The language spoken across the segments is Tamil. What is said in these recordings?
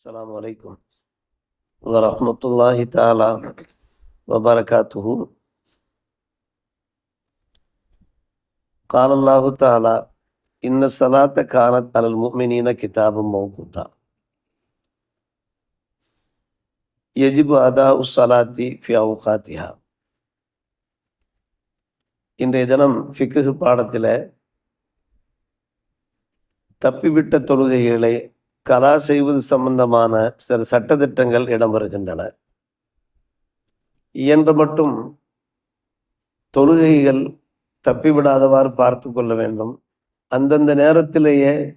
السلام عليكم ورحمة الله تعالى وبركاته قال الله تعالى إن الصلاة كانت على المؤمنين كتابا موقوتا يجب أداء الصلاة في أوقاتها இன்றைய தினம் ஃபிக்கு பாடத்தில் தப்பிவிட்ட தொழுகைகளை கலா செய்வது சம்பந்தமான சில சட்டத்திட்டங்கள் இடம்பெறுகின்றன. இயன்ற மட்டும் தொழுகைகள் தப்பிவிடாதவாறு பார்த்து கொள்ள வேண்டும். அந்தந்த நேரத்திலேயே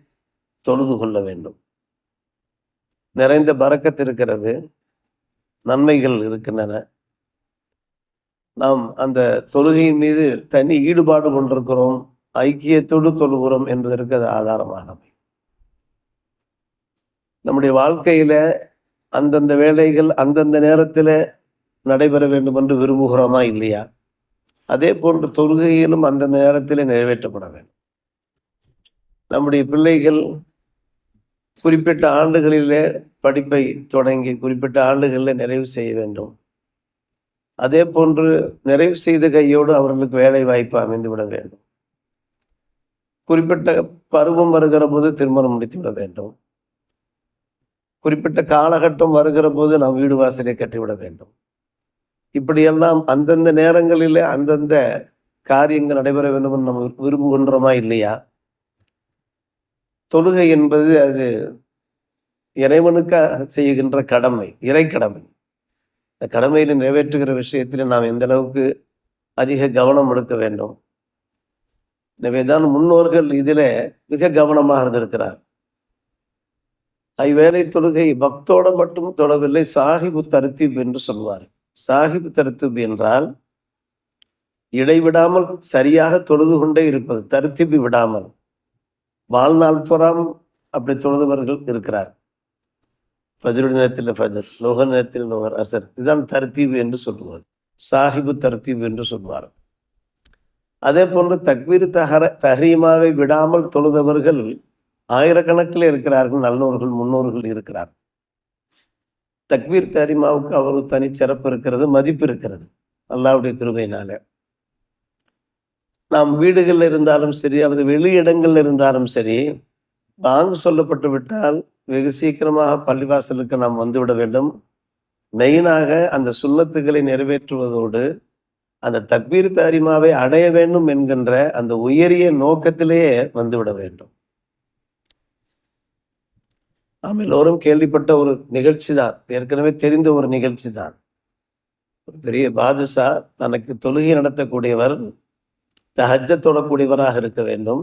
தொழுது கொள்ள வேண்டும். நிறைந்த பறக்கத்து இருக்கிறது. நன்மைகள் இருக்கின்றன. நாம் அந்த தொழுகையின் மீது தனி ஈடுபாடு கொண்டிருக்கிறோம். ஐக்கியத்தோடு தொழுகிறோம் என்பதற்கு அது ஆதாரமாக அமையும் நம்முடைய வாழ்க்கையில அந்தந்த வேலைகள் அந்தந்த நேரத்தில் நடைபெற வேண்டும் என்று விரும்புகிறோமா இல்லையா? அதே போன்று தொழுகையிலும் அந்தந்த நேரத்தில் நிறைவேற்றப்பட வேண்டும். நம்முடைய பிள்ளைகள் குறிப்பிட்ட ஆண்டுகளிலே படிப்பை தொடங்கி குறிப்பிட்ட ஆண்டுகளில் நிறைவு செய்ய வேண்டும். அதே போன்று நிறைவு செய்த கையோடு அவர்களுக்கு வேலை வாய்ப்பு அமைந்து விட வேண்டும். குறிப்பிட்ட பருவம் வருகிற போது திருமணம் முடித்து விட வேண்டும். குறிப்பிட்ட காலகட்டம் வருகிற போது நாம் வீடு வாசலை கட்டிவிட வேண்டும். இப்படியெல்லாம் அந்தந்த நேரங்களிலே அந்தந்த காரியங்கள் நடைபெற வேண்டும் என்று நம்ம விரும்புகின்றோமா இல்லையா? தொழுகை என்பது அது இறைவனுக்காக செய்கின்ற கடமை இறை கடமை. இந்த கடமையில நிறைவேற்றுகிற விஷயத்தில் நாம் எந்த அளவுக்கு அதிக கவனம் எடுக்க வேண்டும். எனவேதான் முன்னோர்கள் இதில் மிக கவனமாக இருந்திருக்கிறார் ஐவேளை தொழுகை பக்தோட மட்டும் தொடவில்லை சாஹிபு தருத்தீப் என்று சொல்வார். சாஹிபு தருத்தீப் என்றால் இடைவிடாமல் சரியாக தொழுது கொண்டே இருப்பது தருத்திப்பி விடாமல். வாழ்நாள் புறம் அப்படி தொழுதுவர்கள் இருக்கிறார். ஃபஜ்ரு நேரத்தில் ஃபஜர் நுகர் நேரத்தில் நுகர் அசர் இதுதான் தருத்தீவு என்று சொல்லுவார் சாஹிபு தருத்தீவு என்று சொல்வார். அதே போன்று தக்வீர் தஹர தஹரீமாவை விடாமல் தொழுதவர்கள் ஆயிரக்கணக்கில் இருக்கிறார்கள் நல்லோர்கள் முன்னோர்கள் இருக்கிறார். தக்வீர் தரிமாவுக்கு அவர் தனி சிறப்பு இருக்கிறது மதிப்பு இருக்கிறது அல்லாவுடைய கிருபையினால. நாம் வீடுகளில் இருந்தாலும் சரி அல்லது வெளி இடங்கள்ல இருந்தாலும் சரி பாங்கு சொல்லப்பட்டு விட்டால் வெகு சீக்கிரமாக பள்ளிவாசலுக்கு நாம் வந்துவிட வேண்டும். மெயினாக அந்த சுண்ணத்துக்களை நிறைவேற்றுவதோடு அந்த தக்பீர் தாரிமாவை அடைய வேண்டும் என்கின்ற அந்த உயரிய நோக்கத்திலேயே வந்துவிட வேண்டும். நாம் எல்லோரும் கேள்விப்பட்ட ஒரு நிகழ்ச்சி தான் ஏற்கனவே தெரிந்த ஒரு நிகழ்ச்சி தான் ஒரு பெரிய பாதுஷா தனக்கு தொழுகை நடத்தக்கூடியவர் தஹஜ தொழக்கூடியவராக இருக்க வேண்டும்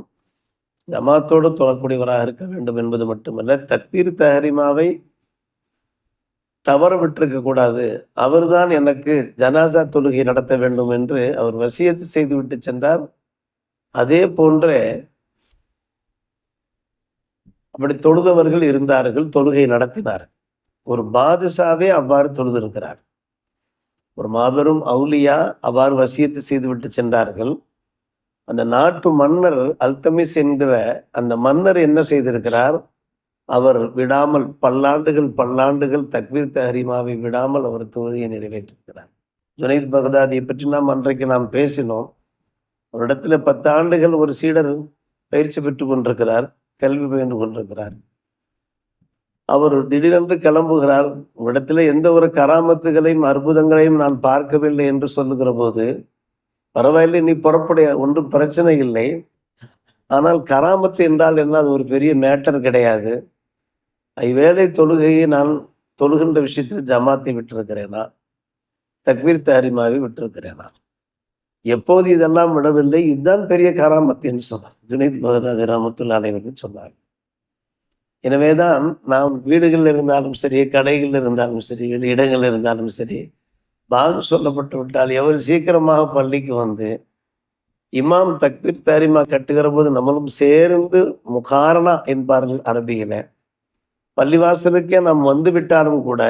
ஜமாத்தோடு தொழக்கூடியவராக இருக்க வேண்டும் என்பது மட்டுமல்ல தக்பீர் தஹரிமாவை தவற விட்டிருக்க கூடாது. அவர்தான் எனக்கு ஜனாசா தொழுகை நடத்த வேண்டும் என்று அவர் வசியத்து செய்து விட்டு சென்றார். அதே போன்ற அப்படி தொழுதவர்கள் இருந்தார்கள் தொழுகை நடத்தினார் ஒரு பாதுஷாவே அவ்வாறு தொழுதிருக்கிறார். ஒரு மாபெரும் அவுலியா அவ்வாறு வசியத்தை செய்துவிட்டு சென்றார்கள். அந்த நாட்டு மன்னர் அல்தமிஸ் என்கிற அந்த மன்னர் என்ன செய்திருக்கிறார்? அவர் விடாமல் பல்லாண்டுகள் பல்லாண்டுகள் தக்வீர் தஹரிமாவை விடாமல் அவர் தொழுகையை நிறைவேற்றிருக்கிறார். ஜுனைத் பகதாதியை பற்றி நாம் அன்றைக்கு நாம் பேசினோம். ஒரு இடத்துல பத்து ஆண்டுகள் ஒரு சீடர் பயிற்சி பெற்று கொண்டிருக்கிறார். கல்வி பயின்று கொண்டிருக்கிறார். அவர் திடீரென்று கிளம்புகிறார். உங்களிடத்துல எந்த ஒரு கராமத்துகளையும் அற்புதங்களையும் நான் பார்க்கவில்லை என்று சொல்லுகிற போது பரவாயில்லை நீ புறப்படைய ஒன்றும் பிரச்சனை இல்லை. ஆனால் கராமத்து என்றால் என்ன? அது ஒரு பெரிய மேட்டர் கிடையாது. ஐவேளை தொழுகையை நான் தொழுகின்ற விஷயத்தில் ஜமாத்தை விட்டிருக்கிறேனா? தக்வீர் தாரிமாவை விட்டிருக்கிறேனா? எப்போது இதெல்லாம் விடவில்லை? இதுதான் பெரிய கராமத்து என்று சொன்னார். ஜுனைத் பகதாதி ராமத்துல்லா அனைவர்கள் சொன்னார் எனவேதான் நாம் வீடுகளில் இருந்தாலும் சரி கடைகளில் இருந்தாலும் சரி வெளி இடங்களில் இருந்தாலும் சரி பாங்கு சொல்லப்பட்டு விட்டால் எவர் சீக்கிரமாக பள்ளிக்கு வந்து இமாம் தக்பீர் தாரிமா கட்டுகிற போது நம்மளும் சேர்ந்து முகாரணா என்பார்கள் அரபியில. பள்ளிவாசலுக்கே நாம் வந்து விட்டாலும் கூட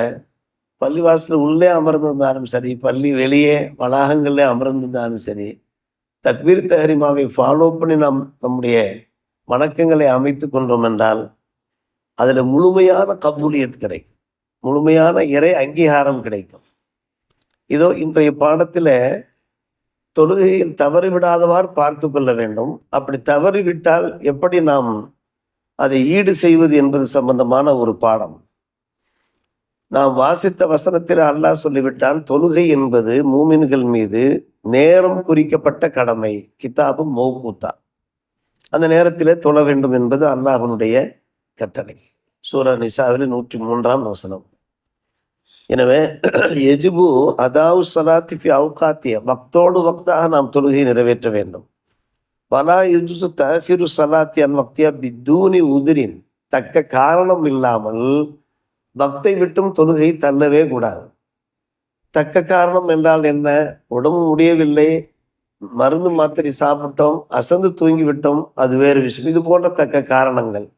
பள்ளிவாசல் உள்ளே அமர்ந்திருந்தாலும் சரி பள்ளி வெளியே வளாகங்களிலே அமர்ந்திருந்தாலும் சரி தக்பீர் தஹரிமாவை ஃபாலோ பண்ணி நாம் நம்முடைய வணக்கங்களை அமைத்து கொண்டோம் என்றால் அதில் முழுமையான கபூலியத் கிடைக்கும். முழுமையான இறை அங்கீகாரம் கிடைக்கும். இதோ இன்றைய பாடத்தில் தொழுகையில் தவறிவிடாதவாறு பார்த்து கொள்ள வேண்டும். அப்படி தவறிவிட்டால் எப்படி நாம் அதை ஈடு செய்வது என்பது சம்பந்தமான ஒரு பாடம். நாம் வாசித்த வசனத்தில் அல்லாஹ் சொல்லிவிட்டான் தொழுகை என்பது மூமின்கள் மீது நேரம் குறிக்கப்பட்ட கடமை கிதாபு மௌகூத்தா. அந்த நேரத்தில் தொழ வேண்டும் என்பது அல்லாஹனுடைய கட்டளை. சூரா நிசாவில் நூற்றி மூன்றாம் வசனம். எனவே எஜிபு அதாவு சலாத்தி அவுகாத்திய வக்தோடு வக்தாக நாம் தொழுகை நிறைவேற்ற வேண்டும். பலா யுஜுசு தஹிரு சலாத்தி அன் வக்தியா பித்தூனி உதிரின். தக்க காரணம் இல்லாமல் பக்தை விட்டும் தொழுகை தள்ளவே கூடாது. தக்க காரணம் என்றால் என்ன? உடம்பு முடியவில்லை. மருந்து மாத்திரை சாப்பிட்டோம். அசந்து தூங்கி விட்டோம் அது வேறு விஷயம். இது போன்ற தக்க காரணங்கள்.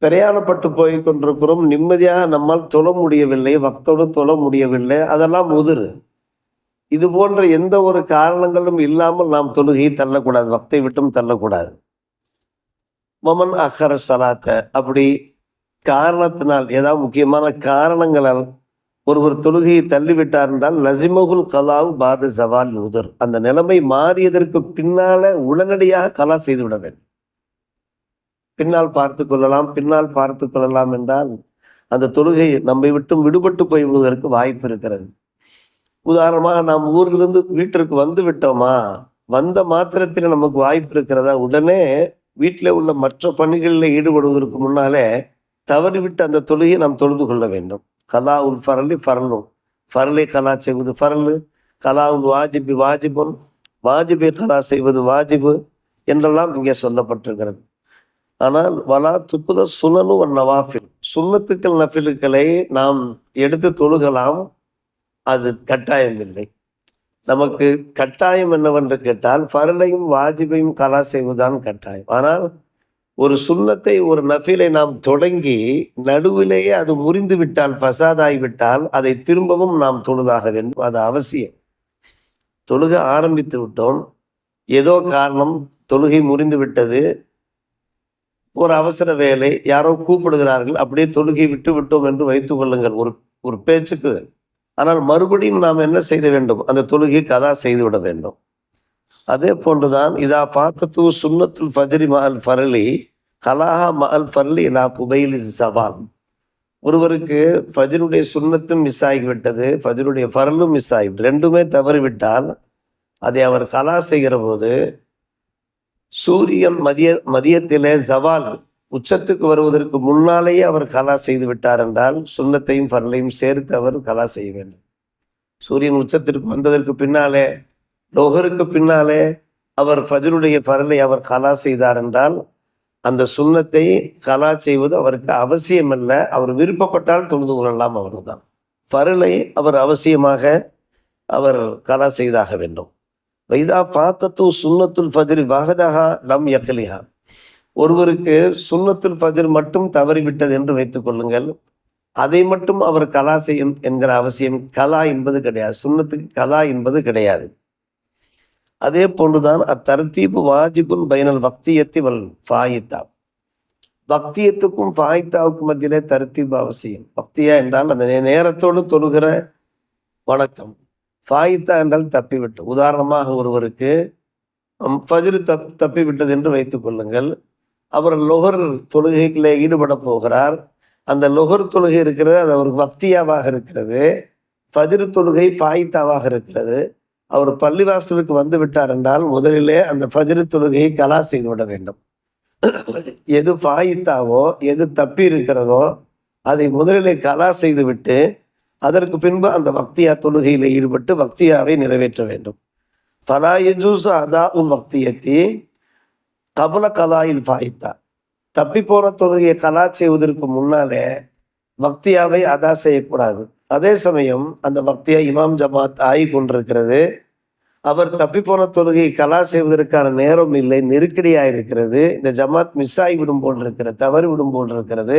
பிரயாணப்பட்டு போய் கொண்டிருக்கிறோம். நிம்மதியாக நம்மால் தொழ முடியவில்லை. பக்தோடு தொழ முடியவில்லை. அதெல்லாம் உதிரு இது போன்ற எந்த ஒரு காரணங்களும் இல்லாமல் நாம் தொழுகையை தள்ளக்கூடாது. பக்தை விட்டும் தள்ளக்கூடாது. மமன் அக்கர சலாத்த. அப்படி காரணத்தினால் ஏதாவது முக்கியமான காரணங்களால் ஒருவர் தொழுகையை தள்ளிவிட்டார் என்றால் லசிமகுல் கலாவு பாத ஜவால் உதர். அந்த நிலைமை மாறியதற்கு பின்னால உடனடியாக கலா செய்து விட வேண்டும். பின்னால் பார்த்து கொள்ளலாம் பின்னால் பார்த்து கொள்ளலாம் என்றால் அந்த தொழுகை நம்மை விட்டும் விடுபட்டு போய் விடுவதற்கு வாய்ப்பு இருக்கிறது. உதாரணமாக நாம் ஊரிலிருந்து வீட்டிற்கு வந்து விட்டோமா? வந்த மாத்திரத்தில் நமக்கு வாய்ப்பு இருக்கிறதா? உடனே வீட்டில் உள்ள மற்ற பணிகளில் ஈடுபடுவதற்கு முன்னாலே தவறிவிட்டு அந்த தொழுகையை நாம் தொழுது கொள்ள வேண்டும். கலா உல் ஃபரலி. ஃபரலும் ஃபரலை கலா செய்வது ஃபரலு. கலா உல் வாஜிபி வாஜிபுன். வாஜிபை கலா செய்வது வாஜிபு என்றெல்லாம் இங்கே சொல்லப்பட்டிருக்கிறது. ஆனால் வலா துப்புத சுனனு ஒரு நவாஃபில். சுண்ணத்துக்கள் நஃபிலுக்களை நாம் எடுத்து தொழுகலாம். அது கட்டாயம் இல்லை. நமக்கு கட்டாயம் என்னவென்று கேட்டால் ஃபரலையும் வாஜிபையும் கலா செய்வதுதான் கட்டாயம். ஆனால் ஒரு சுண்ணத்தை ஒரு நஃபிலை நாம் தொடங்கி நடுவிலேயே அது முறிந்து விட்டால் ஃபசாதாகிவிட்டால் அதை திரும்பவும் நாம் தொழுதாக வேண்டும். அது அவசியம். தொழுக ஆரம்பித்து விட்டோம். ஏதோ காரணம் தொழுகை முறிந்து விட்டது. ஒரு அவசர வேலை யாரோ கூப்பிடுகிறார்கள் அப்படியே தொழுகை விட்டு விட்டோம் என்று வைத்துக் கொள்ளுங்கள். ஒரு ஒரு பேச்சுக்கு. ஆனால் மறுபடியும் நாம் என்ன செய்த வேண்டும்? அந்த தொழுகை கதா செய்துவிட வேண்டும். அதே போன்றுதான் இதா பார்த்தத்து சுன்னத்துல் ஃபஜ்ரி மஹல் ஃபரலி கலாஹா மஹல் ஃபர்லி இலா இஸ் சவால் ஒருவருக்கு ஃபஜருடைய சுண்ணத்தும் மிஸ் ஆகிவிட்டது ஃபஜருடைய ஃபரலும் மிஸ் ஆகிவிட்டு ரெண்டுமே தவறிவிட்டால் அதை அவர் கலா செய்கிற போது சூரியன் மதிய மதியத்திலே ஜவால் உச்சத்துக்கு வருவதற்கு முன்னாலேயே அவர் கலா செய்து விட்டார் என்றால் சுண்ணத்தையும் ஃபரலையும் சேர்த்து அவர் கலா செய்ய வேண்டும். சூரியன் உச்சத்திற்கு வந்ததற்கு பின்னாலே லோகருக்கு பின்னாலே அவர் ஃபஜருடைய பரலை அவர் கலா செய்தார் என்றால் அந்த சுண்ணத்தை கலா செய்வது அவருக்கு அவசியம் அல்ல அவர் விருப்பப்பட்டால் தொழுது கொள்ளலாம் அவர்தான். ஃபரலை அவர் அவசியமாக அவர் கலா செய்தாக வேண்டும். வைதா பாத்தத்து சுண்ணத்துல் ஃபஜ்ரி வகதஹா லம் யக்கலிஹா ஒருவருக்கு சுண்ணத்துல் ஃபஜ்ர் மட்டும் தவறிவிட்டது என்று வைத்துக் கொள்ளுங்கள். அதை மட்டும் அவர் கலா செய்யும் என்கிற அவசியம் கலா என்பது கிடையாது. சுண்ணத்துக்கு கலா என்பது கிடையாது. அதே போன்றுதான் அத்தரத்தீப்பு வாஜிபுன் பைனல் பக்தியத்தி வல் ஃபாயித்தா பக்தியத்துக்கும் ஃபாயித்தாவுக்கும் மத்தியிலே தரத்தீபு அவசியம். பக்தியா என்றால் அந்த நேரத்தோடு தொழுகிற வணக்கம். ஃபாயித்தா என்றால் தப்பிவிட்டு. உதாரணமாக ஒருவருக்கு ஃபஜ்ரு தப் தப்பிவிட்டது என்று வைத்துக் கொள்ளுங்கள். அவர் லொஹர் தொழுகைகளே ஈடுபட போகிறார். அந்த லொஹர் தொழுகை இருக்கிறது அது அவருக்கு பக்தியாவாக இருக்கிறது. ஃபஜ்ரு தொழுகை ஃபாயித்தாவாக இருக்கிறது. அவர் பள்ளிவாசலுக்கு வந்து விட்டார் என்றால் முதலிலே அந்த ஃபஜ்ரு தொழுகையை கலா செய்து விட வேண்டும். எது ஃபாயித்தாவோ எது தப்பி இருக்கிறதோ அதை முதலிலே கலா செய்து விட்டு அதற்கு பின்பு அந்த பக்தியா தொழுகையில் ஈடுபட்டு பக்தியாவை நிறைவேற்ற வேண்டும். ஃபலா அதா உல் பக்தியத்தி கபல கலாயில் ஃபாயித்தா. தப்பி போன தொழுகையை கலா செய்வதற்கு முன்னாலே பக்தியாவை அதா செய்யக்கூடாது. அதே சமயம் அந்த பக்தியா இமாம் ஜமாத் ஆகி கொண்டிருக்கிறது. அவர் தப்பி போன தொழுகையை கலா செய்வதற்கான நேரம் இல்லை நெருக்கடியாக இருக்கிறது. இந்த ஜமாத் மிஸ் ஆகிவிடும் போல் இருக்கிறது தவறி விடும் போல் இருக்கிறது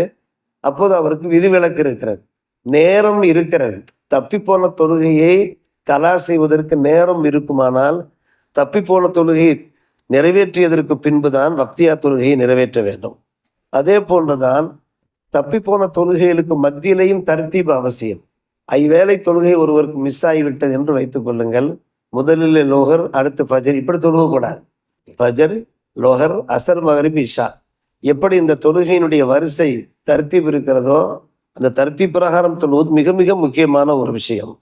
அப்போது அவருக்கு விதிவிலக்கு இருக்கிறது. நேரம் இருக்கிறது. தப்பி போன தொழுகையை கலா செய்வதற்கு நேரம் இருக்குமானால் தப்பி போன தொழுகையை நிறைவேற்றியதற்கு பின்புதான் பக்தியா தொழுகையை நிறைவேற்ற வேண்டும். அதே போன்றுதான் தப்பிப்போன தொழுகைகளுக்கு மத்தியிலையும் தர்த்தீப் அவசியம். ஐவேளை தொழுகை ஒருவருக்கு மிஸ் ஆகிவிட்டது என்று வைத்துக் கொள்ளுங்கள். முதலில் லோகர் அடுத்து ஃபஜர். இப்படி தொழுக கூடாது ஃபஜர் லோகர் அசர் மகரிப் இஷா. எப்படி இந்த தொழுகையினுடைய வரிசை தர்த்தீப் இருக்கிறதோ அந்த தர்த்தீப் பிரகாரம் தொழுவது மிக மிக முக்கியமான ஒரு விஷயம்.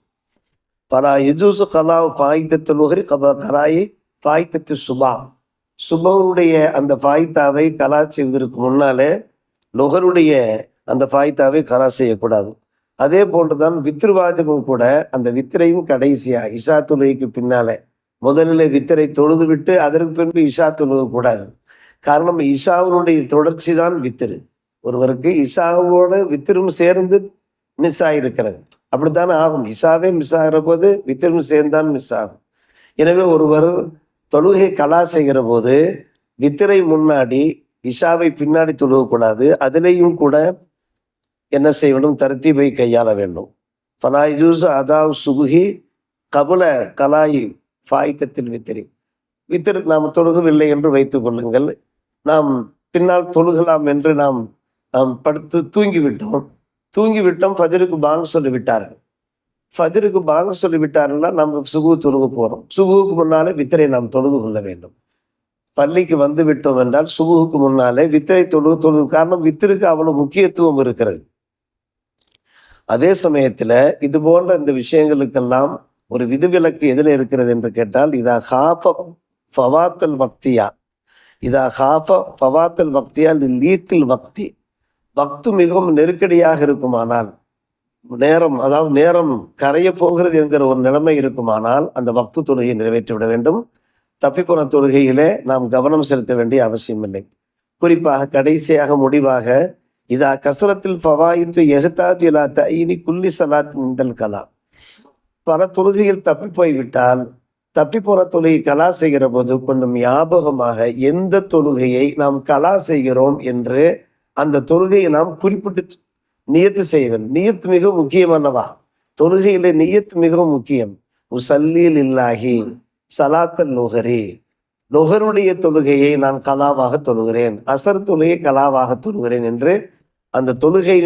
பலா எஜூசு கலா ஃபாய்த்த தொழுகரி கப கராயி ஃபாய்த்தத்து சுபா. சுபவனுடைய அந்த ஃபாய்த்தாவை கலா செய்வதற்கு முன்னாலே லொஹருடைய அந்த ஃபாய்த்தாவை கலா செய்யக்கூடாது. அதே போன்றுதான் வித்ருவாஜமும் கூட அந்த வித்திரையும் கடைசியா இஷா தொழுகைக்கு பின்னாலே முதலில் வித்திரை தொழுது விட்டு அதற்கு பின்பு இஷா தொழுக கூடாது காரணம் இஷாவினுடைய தொடர்ச்சி தான் வித்திரு. ஒருவருக்கு இஷாவோட வித்திரும் சேர்ந்து மிஸ் ஆகிருக்கிறது அப்படித்தானே ஆகும். இஷாவே மிஸ் ஆகிற போது வித்திரும் சேர்ந்தான் மிஸ் ஆகும். எனவே ஒருவர் தொழுகை கலா செய்கிற போது வித்திரை முன்னாடி இஷாவை பின்னாடி தொழுகக்கூடாது. அதுலேயும் கூட என்ன செய்யணும் வேண்டும்? கையாள வேண்டும். ஃபலாய் ஜூஸ் அதாவ் சுகுகி கபுல கலாய் ஃபாய்த்தத்தில் வித்திரி. வித்திரு நாம் தொழுகவில்லை என்று வைத்துக் கொள்ளுங்கள். நாம் பின்னால் தொழுகலாம் என்று நாம் நாம் படுத்து தூங்கிவிட்டோம். தூங்கிவிட்டோம் ஃபஜருக்கு பாங்க சொல்லி விட்டார்கள் ஃபஜருக்கு பாங்க சொல்லி விட்டார்கள்னா நம்ம சுகு தொழுக போகிறோம் சுகுவுக்கு முன்னாலே வித்திரை நாம் தொழுது கொள்ள வேண்டும். பள்ளிக்கு வந்து விட்டோம் என்றால் சுகுவுக்கு முன்னாலே வித்திரை தொழுகு தொழுது காரணம் வித்திருக்கு அவ்வளோ முக்கியத்துவம் இருக்கிறது. அதே சமயத்துல இது போன்ற இந்த விஷயங்களுக்கெல்லாம் ஒரு விதிவிலக்கு எதில் இருக்கிறது என்று கேட்டால் இதா ஹாஃப ஃபவாத்தல் பக்தியா இதா ஹாஃப ஃபவாத்தல் பக்தியா லீக்கில் பக்தி பக்து மிகவும் நெருக்கடியாக இருக்குமானால் நேரம் அதாவது நேரம் கரைய போகிறது என்கிற ஒரு நிலைமை இருக்குமானால் அந்த பக்து தொழுகையை நிறைவேற்றி விட வேண்டும். தப்பிப்போன தொழுகையிலே நாம் கவனம் செலுத்த வேண்டிய அவசியம் இல்லை குறிப்பாக கடைசியாக முடிவாக இதா கசுரத்தில் ஃபவாயித்து எஹ்தாஜ் இலா தயினி குல்லி சலாத் முந்தல் கலா. பல தொழுகையில் தப்பி போய்விட்டால் தப்பி போற தொழுகை கலா செய்கிற போது கொஞ்சம் ஞாபகமாக எந்த தொழுகையை நாம் கலா செய்கிறோம் என்று அந்த தொழுகையை நாம் குறிப்பிட்டு நியத்து செய்ய வேண்டும் நியத்து மிக முக்கியமானவா? தொழுகையில நியத்து மிகவும் முக்கியம். உசல்லில் இல்லாகி சலாத்தல் நுகரி நுகருடைய தொழுகையை நான் கலாவாக தொழுகிறேன். அசர் தொழுகை கலாவாக தொழுகிறேன் என்று அந்த தொழுகை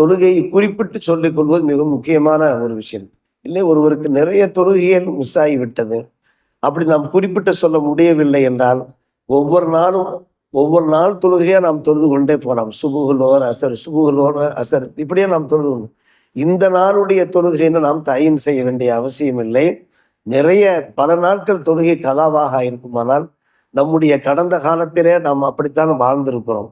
தொழுகையை குறிப்பிட்டு சொல்லிக் கொள்வது மிக முக்கியமான ஒரு விஷயம். இல்லை ஒருவருக்கு நிறைய தொழுகைகள் மிஸ் ஆகிவிட்டது அப்படி நாம் குறிப்பிட்டு சொல்ல முடியவில்லை என்றால் ஒவ்வொரு நாளும் ஒவ்வொரு நாள் தொழுகையாக நாம் தொழுது கொண்டே போகலாம். சுபுகளோர் அசர் சுபுகளோர் அசர் இப்படியே நாம் தொழுது கொண்டு இந்த நாளுடைய தொழுகைன்னு நாம் தயின் செய்ய வேண்டிய அவசியம் இல்லை. நிறைய பல நாட்கள் தொழுகை கதாவாக இருக்குமானால் நம்முடைய கடந்த காலத்திலே நாம் அப்படித்தான் வாழ்ந்திருக்கிறோம்.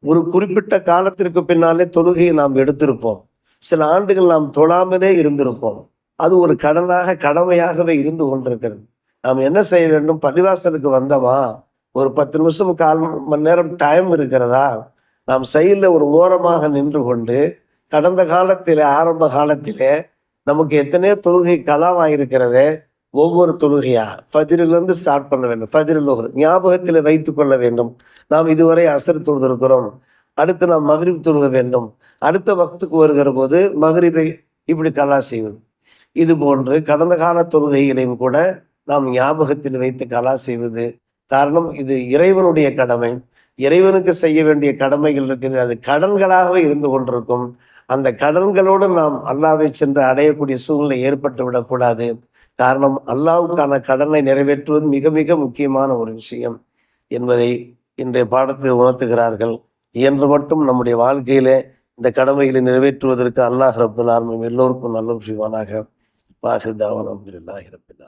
ஒரு குறிப்பிட்ட காலத்திற்கு பின்னாலே தொழுகையை நாம் எடுத்திருப்போம். சில ஆண்டுகள் நாம் தொழாமலே இருந்திருப்போம். அது ஒரு கடனாக கடமையாகவே இருந்து கொண்டிருக்கிறது. நாம் என்ன செய்ய வேண்டும்? பள்ளிவாசலுக்கு வந்தோமா? ஒரு பத்து நிமிஷம் கால் மணி நேரம் டைம் இருக்கிறதா? நாம் செயலில் ஒரு ஓரமாக நின்று கொண்டு கடந்த காலத்திலே ஆரம்ப காலத்திலே நமக்கு எத்தனையோ தொழுகை கதாவாயிருக்கிறதே. ஒவ்வொரு தொழுகையா? ஃபஜ்ரிலிருந்து ஸ்டார்ட் பண்ண வேண்டும். ஃபஜ்ரில் ஒரு ஞாபகத்தில் வைத்து கொள்ள வேண்டும். நாம் இதுவரை அசர் தொழுதிருக்கிறோம். அடுத்து நாம் மகரிப் தொழுக வேண்டும். அடுத்த வக்துக்கு வருகிற போது மகரிபை இப்படி கலா செய்வது. இது போன்று கடந்த கால தொழுகைகளையும் கூட நாம் ஞாபகத்தில் வைத்து கலா செய்வது. காரணம் இது இறைவனுடைய கடமை. இறைவனுக்கு செய்ய வேண்டிய கடமைகள் இருக்கிறது அது கடன்களாகவே இருந்து கொண்டிருக்கும். அந்த கடன்களோடு நாம் அல்லாவை சென்று அடையக்கூடிய சூழ்நிலை ஏற்பட்டு விடக்கூடாது காரணம் அல்லாவுக்கான கடனை நிறைவேற்றுவது மிக மிக முக்கியமான ஒரு விஷயம் என்பதை இன்றைய பாடத்தில் உணர்த்துகிறார்கள். இயன்று மட்டும் நம்முடைய வாழ்க்கையிலே இந்த கடமைகளை நிறைவேற்றுவதற்கு அல்லாஹ் ரபுல் ஆலமீன் எல்லோருக்கும் நல்ல செய்வானாக. வாஹிதாவன் அப்துல்லாஹி ரபில்